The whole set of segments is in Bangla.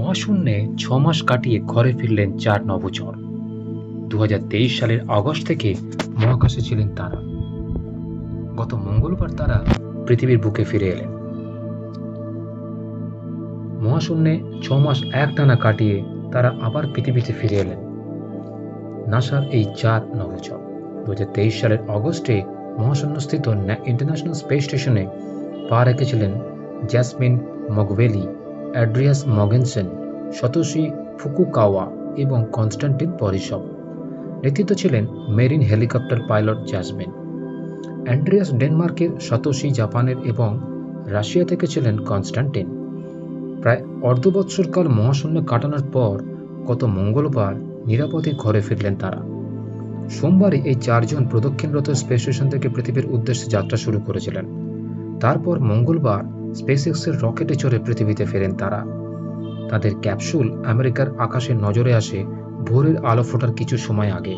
মহাশূন্যে ছ মাস কাটিয়ে ঘরে ফিরলেন চার নভোচর দু সালের আগস্ট থেকে মহাকাশে ছিলেন তারা। গত মঙ্গলবার তারা পৃথিবীর বুকে ফিরে এলেন। মহাশূন্যে ছ মাস একটানা কাটিয়ে তারা আবার পৃথিবীতে ফিরে এলেন। নাসার এই চার নভোচর দু সালের অগস্টে মহাশূন্যস্থিত ন্যা- ইন্টারন্যাশনাল স্পেস স্টেশনে পা রেখেছিলেন জ্যাসমিন মগভেলি। অ্যাড্রিয়াস মগেনসেন শতোশি ফুকুকাওয়া এবং কনস্টান্টিন পরিসব নেতৃত্ব ছিলেন marine helicopter pilot Jasmin. Andreas ডেনমার্কের শতোশি জাপানের এবং রাশিয়া থেকে ছিলেন কনস্টান্টিন। প্রায় অর্ধবৎসরকাল মহাশূন্যে কাটানোর পর গত মঙ্গলবার নিরাপদে ঘরে ফিরলেন তারা। সোমবারই এই চারজন প্রদক্ষিণরত স্পেস স্টেশন থেকে পৃথিবীর উদ্দেশ্যে যাত্রা শুরু করেছিলেন। তারপর মঙ্গলবার স্পেস এক্সের রকেটে চড়ে পৃথিবীতে ফেরেন তারা। তাদের ক্যাপসুল আমেরিকার আকাশে নজরে আসে ভোরের আলো ফোটার কিছু সময় আগে।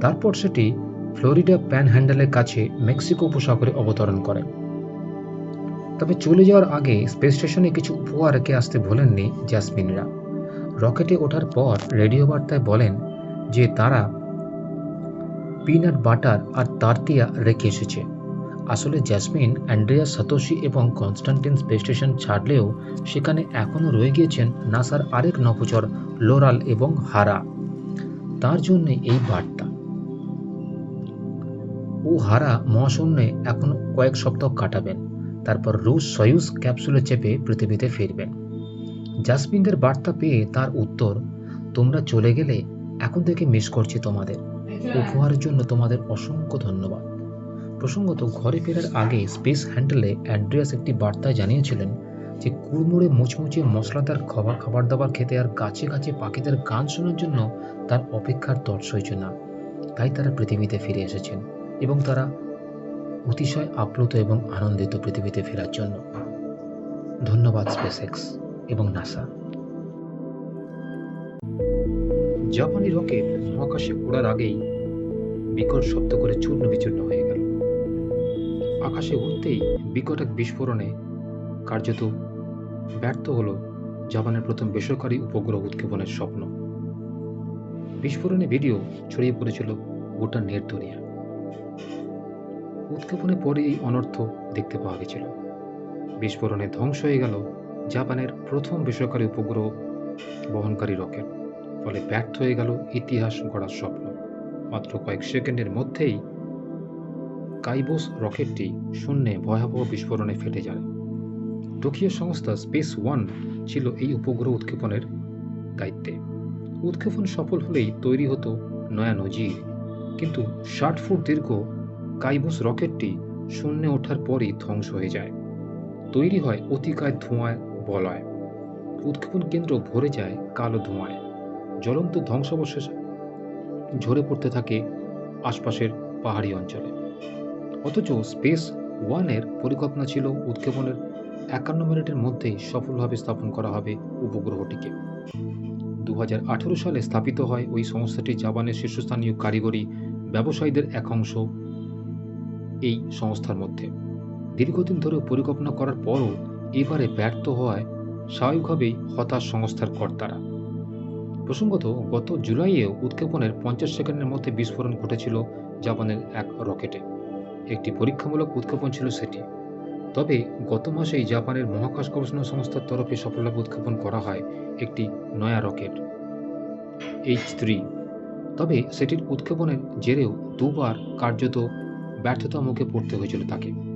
তারপর সেটি ফ্লোরিডা প্যান প্যানহ্যান্ডেলের কাছে মেক্সিকো উপসাগরে অবতরণ করে। তবে চলে যাওয়ার আগে স্পেস স্টেশনে কিছু উপহার রেখে আসতে ভোলেননি জ্যাসমিনরা। রকেটে ওঠার পর রেডিও বার্তায় বলেন যে তারা পিনাট বাটার আর তারতিয়া রেখে এসেছে। আসলে জ্যাসমিন, অ্যান্ড্রিয়া সাতোশি এবং কনস্টান্টিন স্পেস স্টেশন ছাড়লেও সেখানে এখনও রয়ে গিয়েছেন নাসার আরেক নভোচর, লোরাল এবং হারা। তার জন্য এই বার্তা। ও হারা মহাশূন্যে এখন কয়েক সপ্তাহ কাটাবেন। তারপর রুশ সয়ুজ ক্যাপসুলে চেপে পৃথিবীতে ফিরবেন। জাসমিনদের বার্তা পেয়ে তার উত্তর, তোমরা চলে গেলে এখন থেকে মিস করছি তোমাদের। উপহারের জন্য তোমাদের অসংখ্য ধন্যবাদ। প্রসঙ্গত ঘরে ফেরার আগে স্পেস হ্যান্ডেলে অ্যান্ড্রিয়াস একটি বার্তায় জানিয়েছিলেন যে কুড়মুড়ে মুচমুচে মশলাদার খাবার খাবার দাবার খেতে আর গাছে গাছে পাখিদের গান শোনার জন্য তার অপেক্ষার তর সইছে না। তাই তারা পৃথিবীতে ফিরে এসেছেন এবং তারা অতিশয় আপ্লুত এবং আনন্দিত পৃথিবীতে ফেরার জন্য। ধন্যবাদ স্পেস এক্স এবং নাসা। জাপানি রকেট মহাকাশে ওড়ার আগেই বিকট শব্দ করে চূর্ণ বিচূর্ণ হয়ে গেল। আকাশে উঠতেই বিকট এক বিস্ফোরণে কার্যত ব্যর্থ হলো জাপানের প্রথম বেসরকারি উপগ্রহ উৎক্ষেপণের স্বপ্ন। বিস্ফোরণে ভিডিও ছড়িয়ে পড়েছিল গোটা নেট দুনিয়া। উৎক্ষেপণের পরে এই অনর্থ দেখতে পাওয়া গেছিল। বিস্ফোরণে ধ্বংস হয়ে গেল জাপানের প্রথম বেসরকারি উপগ্রহ বহনকারী রকেট। ফলে ব্যর্থ হয়ে গেল ইতিহাস গড়ার স্বপ্ন। মাত্র কয়েক সেকেন্ডের মধ্যেই কাইবোস রকেটটি শূন্যে ভয়াবহ বিস্ফোরণে ফেটে যায়। টোকিও সংস্থা স্পেস ওয়ান ছিল এই উপগ্রহ উৎক্ষেপণের দায়িত্বে। উৎক্ষেপণ সফল হলেই তৈরি হতো নয়া নজির। কিন্তু ষাট ফুট দীর্ঘ কাইবোস রকেটটি শূন্যে ওঠার পরই ধ্বংস হয়ে যায়। তৈরি হয় অতিকায় ধোঁয়ায়, বলয়। উৎক্ষেপণ কেন্দ্র ভরে যায় কালো ধোঁয়ায়। জ্বলন্ত ধ্বংসাবশেষ ঝরে পড়তে থাকে আশপাশের পাহাড়ি অঞ্চলে। অথচ স্পেস ওয়ানের পরিকল্পনা ছিল উৎক্ষেপণের একান্ন মিনিটের মধ্যেই সফলভাবে স্থাপন করা হবে উপগ্রহটিকে। দু হাজার আঠেরো সালে স্থাপিত হয় ওই সংস্থাটি জাপানের শীর্ষস্থানীয় কারিগরি ব্যবসায়ীদের এক অংশ এই সংস্থার মধ্যে। দীর্ঘদিন ধরে পরিকল্পনা করার পরও এবারে ব্যর্থ হওয়ায় স্বাভাবিকভাবেই হতাশ সংস্থার কর্তারা। প্রসঙ্গত, গত জুলাইয়েও উৎক্ষেপণের পঞ্চাশ সেকেন্ডের মধ্যে বিস্ফোরণ ঘটেছিল জাপানের এক রকেটে। একটি পরীক্ষামূলক উৎক্ষেপণ ছিল সেটি। তবে গত মাসেই জাপানের মহাকাশ গবেষণা সংস্থার তরফে সফলভাবে উৎক্ষেপণ করা হয় একটি নয়া রকেট এইচ থ্রি তবে সেটির উৎক্ষেপণের জেরেও দুবার কার্যত ব্যর্থতা মুখে পড়তে হয়েছিল তাকে।